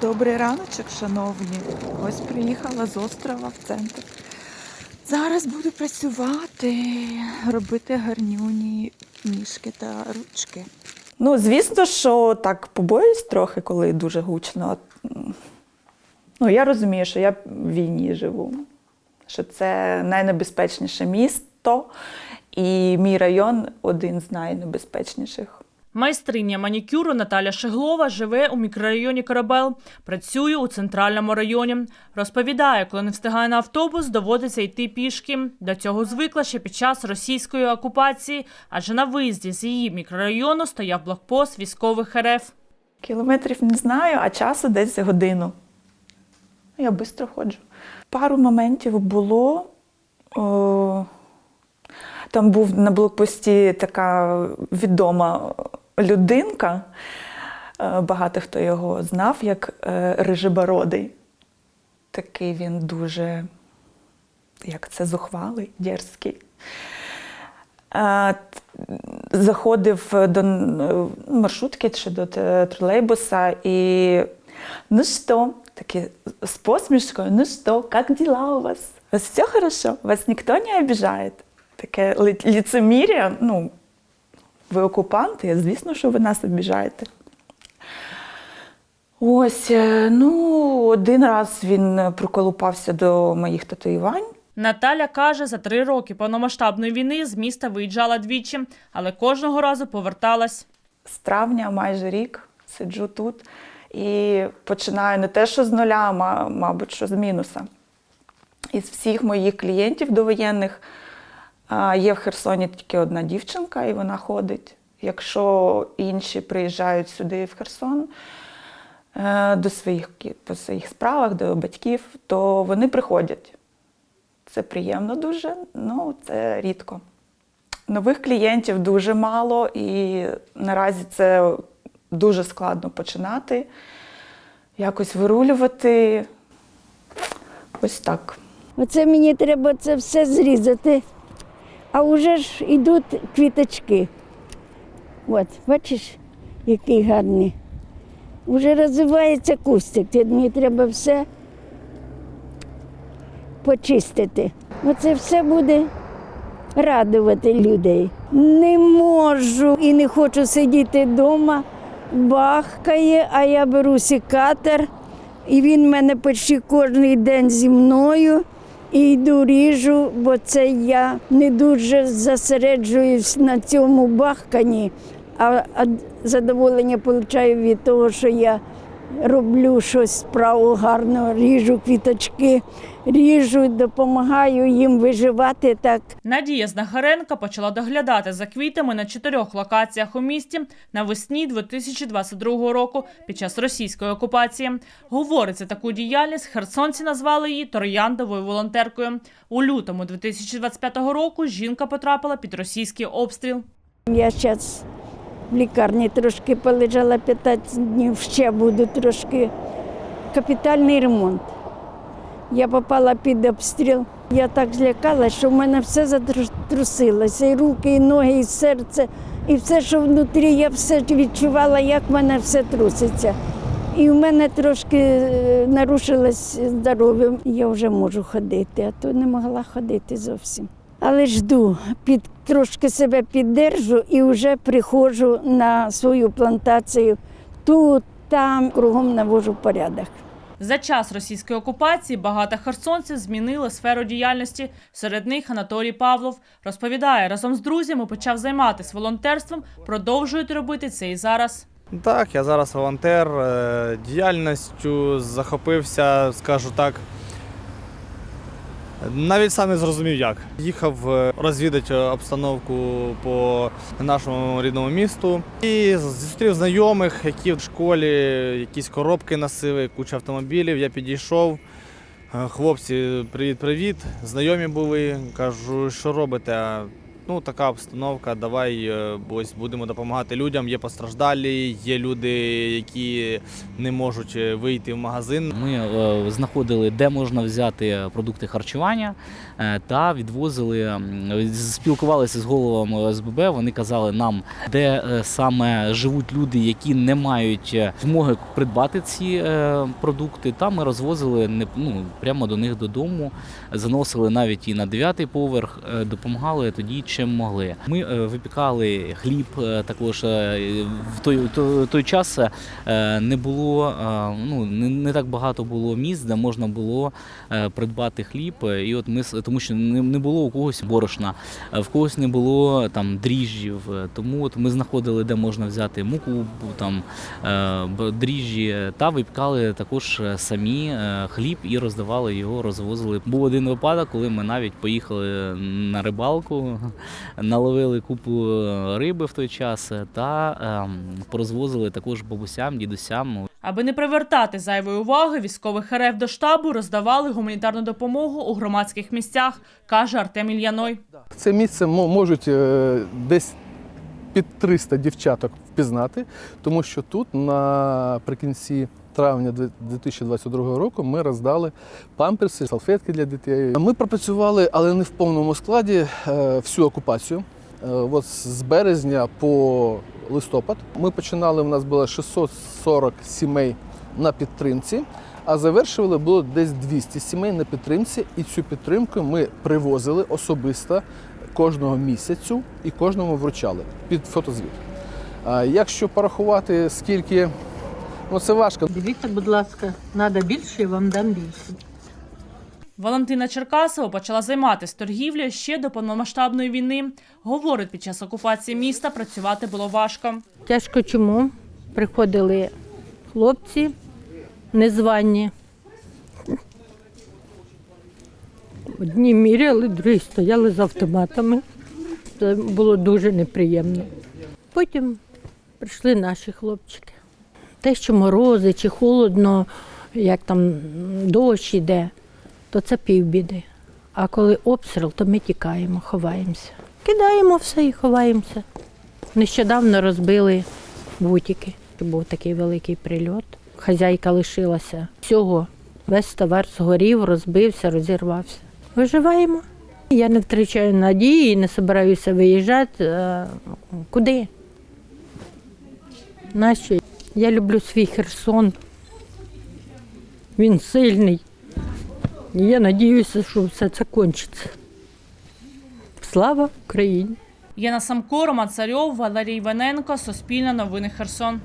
Добрий раночок, шановні. Ось приїхала з острова в центр. Зараз буду працювати, робити гарнюні ніжки та ручки. Ну, звісно, що так побоюсь трохи, коли дуже гучно. Ну, я розумію, що я в війні живу, що це найнебезпечніше місто, і мій район один з найнебезпечніших. Майстриня манікюру Наталя Шеглова живе у мікрорайоні Корабел. Працює у центральному районі. Розповідає, коли не встигає на автобус, доводиться йти пішки. До цього звикла ще під час російської окупації, адже на виїзді з її мікрорайону стояв блокпост військових РФ. Кілометрів не знаю, а часу десь годину. Я швидко ходжу. Пару моментів було. О, там був на блокпості така відома людинка. Е, Багато хто його знав, як е, Рижебородий. Такий він дуже, як це, зухвалий, дерзкий. Е, Заходив до маршрутки чи до тролейбуса і ну що, такі з посмішкою, ну що, як діла у вас? У вас все хорошо? Вас ніхто не обіжає? Таке ліцемір'я, ну, ви окупанти, звісно, що ви нас обіжаєте. Ось, е, ну, один раз він приколупався до моїх татуювань. Наталя каже, за три роки повномасштабної війни з міста виїжджала двічі, але кожного разу поверталась. з травня, майже рік, сиджу тут і починаю не те, що з нуля, а мабуть, що з мінуса. Із всіх моїх клієнтів довоєнних є в Херсоні тільки одна дівчинка, і вона ходить. Якщо інші приїжджають сюди в Херсон е, до своїх, по своїх справах, до батьків, то вони приходять. Це приємно дуже, ну це рідко. Нових клієнтів дуже мало, і наразі це дуже складно починати, якось вирулювати. Ось так. Оце мені треба це все зрізати. А вже ж йдуть квіточки. От, бачиш, який гарний. Уже розвивається кустик. Мені треба все почистити. Оце все буде радувати людей. Не можу і не хочу сидіти вдома. Бахкає, а я беру сікатор, і він в мене почти кожен день зі мною. І йду ріжу, бо це я не дуже зосереджуюсь на цьому бахкані, а, задоволення отримую від того, що я роблю щось справу гарно, ріжу квіточки, ріжу, допомагаю їм виживати так. Надія Знахаренка почала доглядати за квітами на чотирьох локаціях у місті навесні 2022 року під час російської окупації. Говорить, за таку діяльність херсонці назвали її трояндовою волонтеркою. У лютому 2025 року жінка потрапила під російський обстріл. Я зараз в лікарні трошки полежала 15 днів, ще буду трошки. Капітальний ремонт. Я попала під обстріл. Я так злякалася, що в мене все затрусилося. І руки, і ноги, і серце, і все, що внутрі, я все відчувала, як в мене все труситься. І в мене трошки е, нарушилось здоров'я. Я вже можу ходити, а то не могла ходити зовсім. Але жду, під, трошки себе піддержу і вже приходжу на свою плантацію. Тут, там, кругом навожу порядок. За час російської окупації багато херсонців змінили сферу діяльності. Серед них Анатолій Павлов розповідає, разом з друзями почав займатися волонтерством, продовжують робити це і зараз. Так, я зараз волонтер, е, діяльністю захопився, скажу так. Навіть сам не зрозумів як. Їхав е, розвідати обстановку по нашому рідному місту і зустрів знайомих, які в школі якісь коробки носили, куча автомобілів. Я підійшов. Е, Хлопці, привіт-привіт. Знайомі були. Кажу, що робите? Ну така обстановка, давай е, ось будемо допомагати людям. Є постраждалі, є люди, які не можуть е, вийти в магазин. Ми е, знаходили, де можна взяти продукти харчування, та відвозили, спілкувалися з головами ОСББ. Вони казали нам, де саме живуть люди, які не мають змоги придбати ці продукти. Та ми розвозили ну, прямо до них додому, заносили навіть і на дев'ятий поверх, допомагали тоді, чим могли. Ми е, випікали хліб е, також е, в той, той, той час. Не було ну не, так багато було місць, де можна було придбати хліб. І от ми тому, що не, було у когось борошна, в когось не було там дріжджів. Тому от ми знаходили, де можна взяти муку, там дріжджі, та випікали також самі хліб і роздавали його, розвозили. Був один випадок, коли ми навіть поїхали на рибалку, наловили купу е, риби в той час е, та ем, порозвозили також бабусям, дідусям. Аби не привертати зайвої уваги, військових РФ до штабу роздавали гуманітарну допомогу у громадських місцях, каже Артем Ільяной. Це місце можуть е, десь під 300 дівчаток впізнати, тому що тут наприкінці травня 2022 року ми роздали памперси, салфетки для дітей. Ми пропрацювали, але не в повному складі, е, всю окупацію. Е, От з березня по листопад ми починали. У нас було 640 сімей на підтримці, а завершували було десь 200 сімей на підтримці. І цю підтримку ми привозили особисто кожного місяцю і кожному вручали під фотозвіт. А якщо порахувати, скільки ну це важко. Дивіться, будь ласка, треба більше, я вам дам більше. Валентина Черкасова почала займатися торгівлею ще до повномасштабної війни. Говорить, під час окупації міста працювати було важко. Тяжко чому? Приходили хлопці незвані. Одні міряли, другі стояли з автоматами. Це було дуже неприємно. Потім прийшли наші хлопчики. Те, що морози чи холодно, як там дощ іде, то це півбіди. А коли обстріл, то ми тікаємо, ховаємося. Кидаємо все і ховаємося. Нещодавно розбили бутики. Був такий великий прильот. Хазяйка лишилася всього. Весь товар згорів, розбився, розірвався. Виживаємо. Я не втрачаю надії не збираюся виїжджати. А Куди? Нащо? Я люблю свій Херсон. Він сильний. І я сподіваюся, що все це кончиться. Слава Україні! Яна Самко, Роман Царьов, Валерій Вененко, Суспільне новини Херсон.